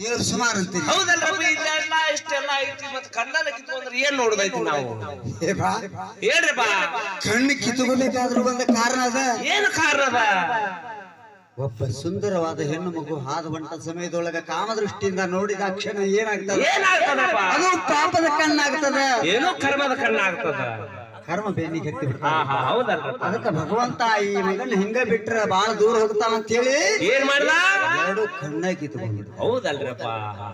ದೇವ್ರು ಸುಮಾರು ಅಂತೀರಿ. ಹೌದಲ್ಲ ಇದೆಲ್ಲ ಇಷ್ಟೆಲ್ಲ ಐತಿ ಮತ್ ಕಣ್ಣನ ಅಂದ್ರೆ ಏನ್ ನೋಡುದೈತಿ ನಾವು? ಏ ಬಾ. ಹೇಳ್ರಿ ಬಾ. ಕಣ್ಣು ಕಿತ್ತುಕೊಳ್ಳಿಕ್ಕಾದ್ರೂ ಬಂದ ಕಾರಣ ಅದ? ಏನು ಕಾರಣ ಅದ? ಒಬ್ಬ ಸುಂದರವಾದ ಹೆಣ್ಣು ಮಗು ಹಾದು ಹೊಂಟ ಸಮಯದೊಳಗ ಕಾಮದೃಷ್ಟಿಯಿಂದ ನೋಡಿದ ಕ್ಷಣ ಏನಾಗ್ತದೆ? ಏನಾಗ್ತದಪ್ಪ? ಅದು ಪಾಪದ ಕಣ್ಣಾಗ್ತದ. ಏನೋ ಕರ್ಮದ ಕಣ್ಣ ಆಗ್ತದ ಕರ್ಮ ಬೆನ್ನಿಗೆ ಹತ್ತಿ ಹಾ ಅದಕ್ಕ ಭಗವಂತ ಈ ಮಗನ ಹಿಂಗ ಬಿಟ್ರ ಬಾಳ ದೂರ ಹೋಗ್ತಾವ ಅಂತ ಹೇಳಿ ಏನ್ ಮಾಡ್ದ? ಎರಡು ಕಣ್ಣ ಹೌದಲ್ರಪ್ಪ.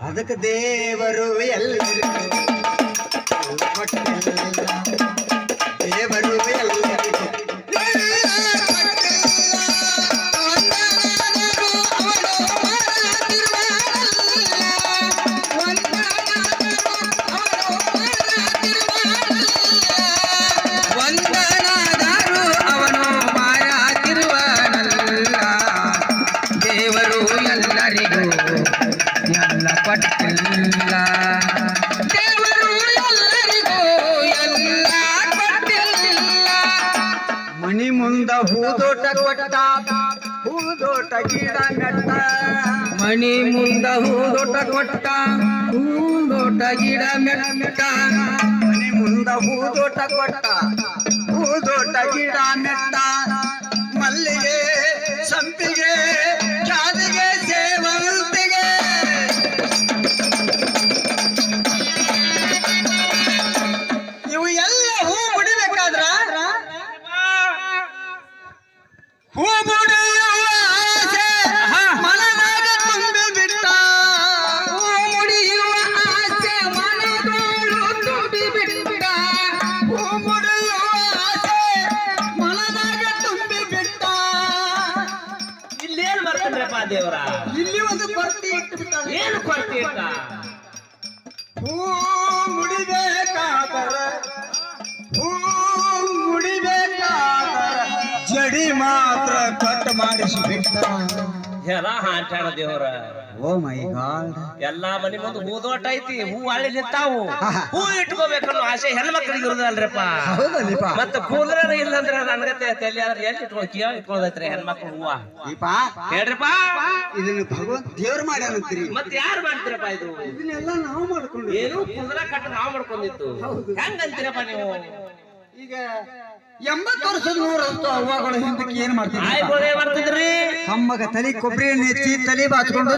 ಅದಕ್ಕೆ ದೇವರು ಎಲ್ಲರಿಗೂ ಮಣಿ ಮುಂದ ಹೂದೋಟ ಕೊಟ್ಟ ಹೂದೋಟ ಗಿಡ ನೆಟ್ಟ. ಮಣಿ ಮುಂದ ಹೂದೋಟ ಕೊಟ್ಟ ಹೂದೋಟ ಗಿಡ ಮೆಟ್ಟ ಮಣಿ ಮುಂದ ಹೂದೋಟ ಕೊಟ್ಟ ಹೂದೋಟ ಗಿಡ ನೆಟ್ಟ. ದೇವ್ರ. ಇಲ್ಲಿ ಒಂದು ಕೊರತೆ ಇಟ್ಟು ಬಿಟ್ಟ ಏನು ಕೊರತೆ ಇಟ್ಟ ಹೂ ಮುಡಿಬೇಕಾದರ. ಹೂ ಮುಡಿಬೇಕಾದರ. ಜಡಿ ಮಾತ್ರ ಕಟ್ ಮಾಡಿಸಿ ಬಿಟ್ಟ ಎಲ್ಲ ಹಾಂಟಾಡ ದೇವ್ರ? Oh my god. ಎಲ್ಲಾ ಮನಿ ಮುಂದೆ ಹೂದೋಟ ಐತಿ ಹೂ ಹಳ್ಳಿ ನಿಂತಾವು. ಹೂ ಇಟ್ಕೋಬೇಕನ್ನೋ ಆಸೆ ಹೆಣ್ಮಕ್ಳಿಗೆ ಇರುದಲ್ರಿಪ್ಪ ಹೌದಲ್ಲಿಪ್ಪ. ಮತ್ತ ಕೂದ್ರ ಇಲ್ಲಂದ್ರೆ ನನಗತ್ತೆ ತಲೆ ಆದ್ರೆ ಎಲ್ಲಿ ಇಟ್ಕೊಳ್ತೀಯ ಕಿಯೋ ಇಟ್ಕೊಂಡೈತ್ರಿ ಹೆಣ್ಮಕ್ಳು ಹೂವ? ದೀಪ ಹೇಳ್ರಿಪ್ಪ. ಇದನ್ನ ಭಗವಂತ ದೇವ್ರ ಮಾಡ್ಯಾನಂತೀರಿ. ಮತ್ ಯಾರು ಮಾಡ್ತೀರಪ್ಪ ಇದು? ಇದನ್ನೆಲ್ಲ ನಾವು ಮಾಡ್ಕೊಂಡು ಏನು ಕುಂದ್ರ ಕಟ್ಟ ನಾವು ಮಾಡ್ಕೊಂಡಿತ್ತು ಹೆಂಗ್ ಅಂತೀರಪ್ಪ ನೀವು? ಈಗ ಎಂಬತ್ತು ವರ್ಷದ ನೂರತ್ತು ಅವ್ವಗಳು ಹಿಂದಕ್ಕೆ ಏನ್ ಮಾಡ್ತೀವಿ ಆಯ್ಗಳು ಕಮ್ಮಗ ತಲೆ ಕೊಬ್ಬರಿ ಎಣ್ಣೆ ಹಚ್ಚಿ ತಲೆ ಬಾಚ್ಕೊಂಡು